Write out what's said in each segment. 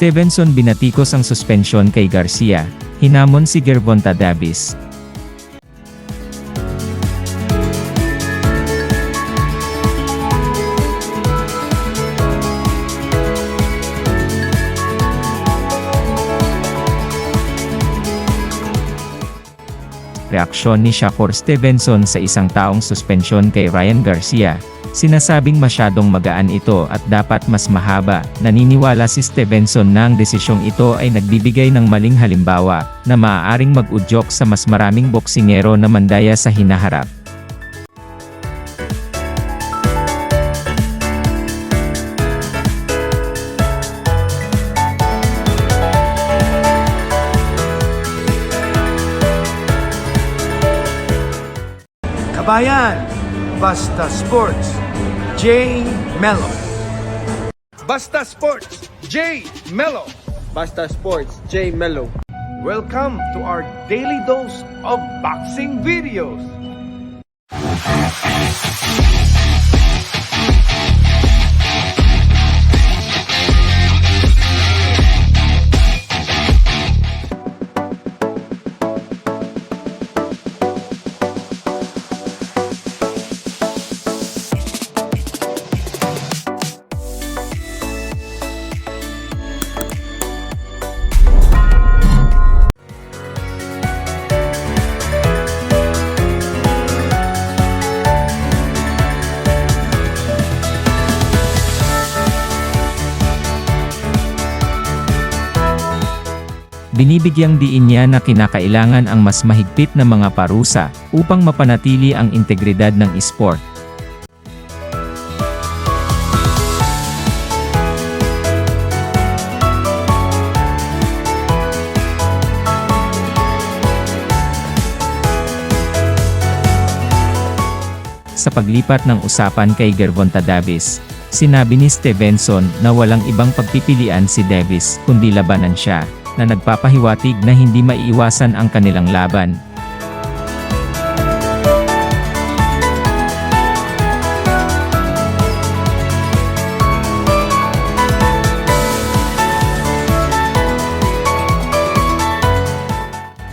Stevenson binatikos ang suspensyon kay Garcia, hinamon si Gervonta Davis. Reaksyon ni Shakur Stevenson sa isang taong suspensyon kay Ryan Garcia, sinasabing masyadong magaan ito at dapat mas mahaba. Naniniwala si Stevenson na ang desisyong ito ay nagbibigay ng maling halimbawa, na maaaring mag-udyok sa mas maraming boksingero na mandaya sa hinaharap. Kabayan, Basta Sports, J. Mello. Basta Sports, J. Mello. Basta Sports, J. Mello. Welcome to our daily dose of boxing videos. Binibigyang diin niya na kinakailangan ang mas mahigpit na mga parusa upang mapanatili ang integridad ng esport. Sa paglipat ng usapan kay Gervonta Davis, sinabi ni Stevenson na walang ibang pagpipilian si Davis kundi labanan siya, na nagpapahiwatig na hindi maiiwasan ang kanilang laban.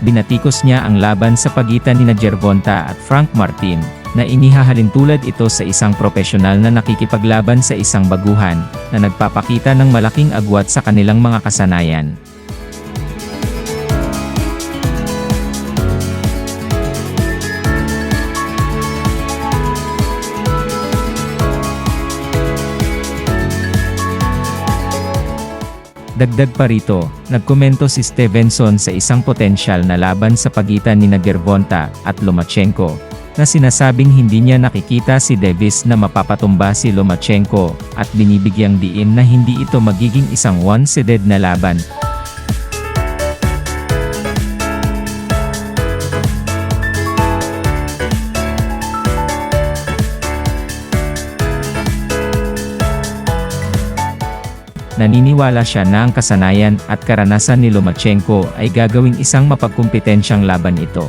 Binatikos niya ang laban sa pagitan ni Gervonta at Frank Martin, na inihahalin tulad ito sa isang profesional na nakikipaglaban sa isang baguhan, na nagpapakita ng malaking agwat sa kanilang mga kasanayan. Dagdag pa rito, nagkomento si Stevenson sa isang potensyal na laban sa pagitan ni Gervonta at Lomachenko, na sinasabing hindi niya nakikita si Davis na mapapatumba si Lomachenko, at binibigyang diin na hindi ito magiging isang one-sided na laban. Naniniwala siya na ang kasanayan at karanasan ni Lomachenko ay gagawing isang mapagkumpetensyang laban ito.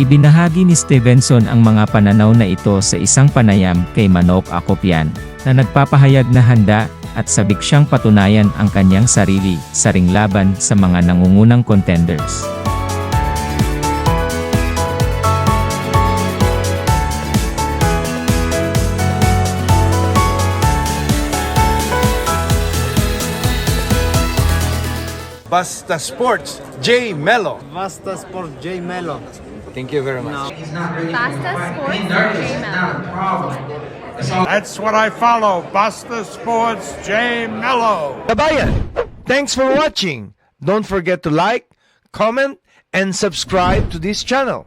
Ibinahagi ni Stevenson ang mga pananaw na ito sa isang panayam kay Manok Akopian, na nagpapahayag na handa at sabik siyang patunayan ang kanyang sarili sa ring laban sa mga nangungunang contenders. Basta Sports, J. Mello. Basta Sports, J. Mello. Thank you very much. Basta Sports J-Mello. That's what I follow. Basta Sports J Mello. Kabayan, thanks for watching. Don't forget to like, comment, and subscribe to this channel.